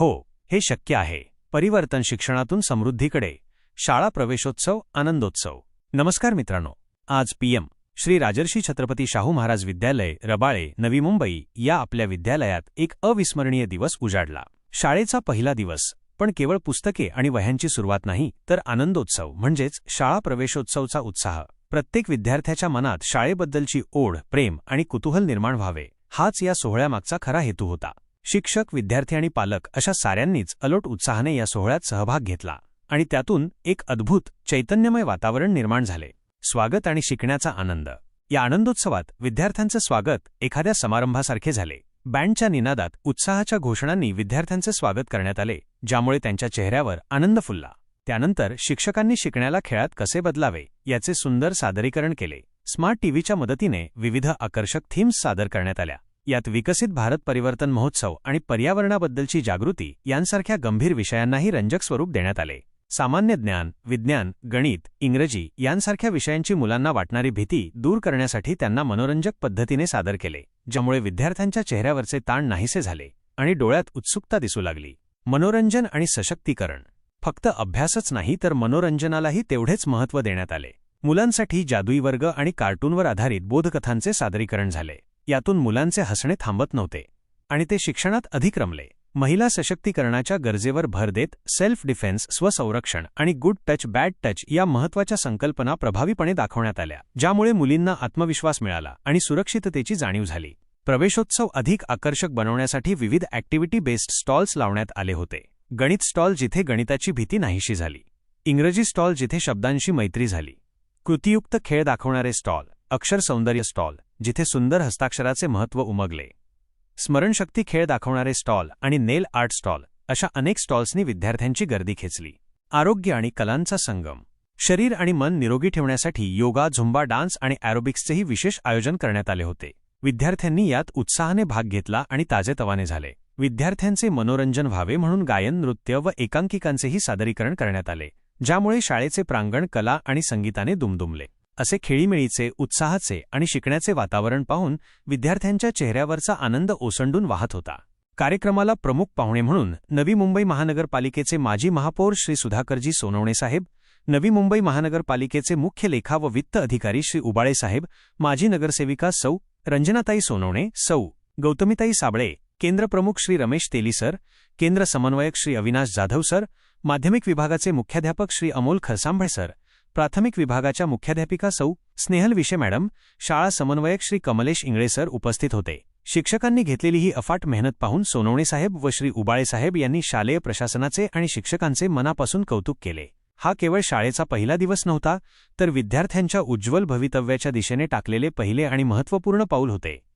हो हे शक्य आहे. परिवर्तन शिक्षणातून समृद्धीकडे. शाळा प्रवेशोत्सव आनंदोत्सव. नमस्कार मित्रांनो. आज पीएम श्री राजर्षी छत्रपती शाहू महाराज विद्यालय रबाळे नवी मुंबई या आपल्या विद्यालयात एक अविस्मरणीय दिवस उजाडला. शाळेचा पहिला दिवस. पण केवळ पुस्तके आणि वह्यांची सुरुवात नाही तर आनंदोत्सव म्हणजेच शाळा प्रवेशोत्सवचा उत्साह. प्रत्येक विद्यार्थ्याच्या मनात शाळेबद्दलची ओढ प्रेम आणि कुतूहल निर्माण व्हावे. हाच या सोहळ्यामागचा खरा हेतू होता. शिक्षक विद्यार्थी आणि पालक अशा साऱ्यांनीच अलोट उत्साहाने या सोहळ्यात सहभाग घेतला आणि त्यातून एक अद्भुत चैतन्यमय वातावरण निर्माण झाले. स्वागत आणि शिकण्याचा आनंद. या आनंदोत्सवात विद्यार्थ्यांचं स्वागत एखाद्या समारंभासारखे झाले. बँडच्या निनादात उत्साहाच्या घोषणांनी विद्यार्थ्यांचे स्वागत करण्यात आले ज्यामुळे त्यांच्या चेहऱ्यावर आनंद फुलला. त्यानंतर शिक्षकांनी शिकण्याला खेळात कसे बदलावे याचे सुंदर सादरीकरण केले. स्मार्ट टीव्हीच्या मदतीने विविध आकर्षक थीम्स सादर करण्यात आल्या. यात विकसित भारत परिवर्तन महोत्सव आणि पर्यावरणाबद्दलची जागृती यांसारख्या गंभीर विषयांनाही रंजक स्वरूप देण्यात आले. सामान्य ज्ञान विज्ञान गणित इंग्रजी यांसारख्या विषयांची मुलांना वाटणारी भीती दूर करण्यासाठी त्यांना मनोरंजक पद्धतीने सादर केले ज्यामुळे विद्यार्थ्यांच्या चेहऱ्यावरचे ताण नाहीसे झाले आणि डोळ्यात उत्सुकता दिसू लागली. मनोरंजन आणि सशक्तीकरण. फक्त अभ्यासच नाही तर मनोरंजनालाही तेवढेच महत्त्व देण्यात आले. मुलांसाठी जादुई वर्ग आणि कार्टूनवर आधारित बोधकथांचे सादरीकरण झाले. यातून मुलांचे हसणे थांबत नव्हते. आणि ते शिक्षणात अधिक रमले. महिला सशक्तीकरणाच्या गरजेवर भर देत सेल्फ डिफेन्स स्वसंरक्षण आणि गुड टच बॅड टच या महत्त्वाच्या संकल्पना प्रभावीपणे दाखवण्यात आल्या ज्यामुळे मुलींना आत्मविश्वास मिळाला आणि सुरक्षिततेची जाणीव झाली. प्रवेशोत्सव अधिक आकर्षक बनवण्यासाठी विविध ॲक्टिव्हिटी बेस्ड स्टॉल्स लावण्यात आले होते. गणित स्टॉल जिथे गणिताची भीती नाहीशी झाली. इंग्रजी स्टॉल जिथे शब्दांशी मैत्री झाली. कृतीयुक्त खेळ दाखवणारे स्टॉल अक्षर सौंदर्य स्टॉल जिथे सुंदर हस्ताक्षराचे महत्त्व उमगले. स्मरणशक्ती खेळ दाखवणारे स्टॉल आणि नेल आर्ट स्टॉल अशा अनेक स्टॉल्सनी विद्यार्थ्यांची गर्दी खेचली. आरोग्य आणि कलांचा संगम. शरीर आणि मन निरोगी ठेवण्यासाठी योगा झुंबा डान्स आणि अॅरोबिक्सचेही विशेष आयोजन करण्यात आले होते. विद्यार्थ्यांनी यात उत्साहाने भाग घेतला आणि ताजेतवाने झाले. विद्यार्थ्यांचे मनोरंजन व्हावे म्हणून गायन नृत्य व एकांकिकांचेही सादरीकरण करण्यात आले ज्यामुळे शाळेचे प्रांगण कला आणि संगीताने दुमदुमले. असे खेळीमेळीचे उत्साहाचे आणि शिकण्याचे वातावरण पाहून विद्यार्थ्यांच्या चेहऱ्यावरचा आनंद ओसंडून वाहत होता. कार्यक्रमाला प्रमुख पाहुणे म्हणून नवी मुंबई महानगरपालिकेचे माजी महापौर श्री सुधाकरजी सोनवणे साहेब नवी मुंबई महानगरपालिकेचे मुख्य लेखा व वित्त अधिकारी श्री उबाळे साहेब माजी नगरसेविका सौ. रंजनाताई सोनवणे सौ. गौतमीताई साबळे केंद्रप्रमुख श्री रमेश तेली सर केंद्र समन्वयक श्री अविनाश जाधव सर माध्यमिक विभागाचे मुख्याध्यापक श्री अमोल खरसांभळे सर प्राथमिक विभागाच्या मुख्याध्यापिका सौ. स्नेहल विशे मॅडम शाळा समन्वयक श्री कमलेश इंगळे सर उपस्थित होते. शिक्षकांनी घेतलेली ही अफाट मेहनत पाहून सोनवणे साहेब व श्री उबाळे साहेब यांनी शालेय प्रशासनाचे आणि शिक्षकांचे मनापासून कौतुक केले. हा केवळ शाळेचा पहिला दिवस नव्हता तर विद्यार्थ्यांच्या उज्ज्वल भवितव्याच्या दिशेने टाकलेले पहिले आणि महत्त्वपूर्ण पाऊल होते.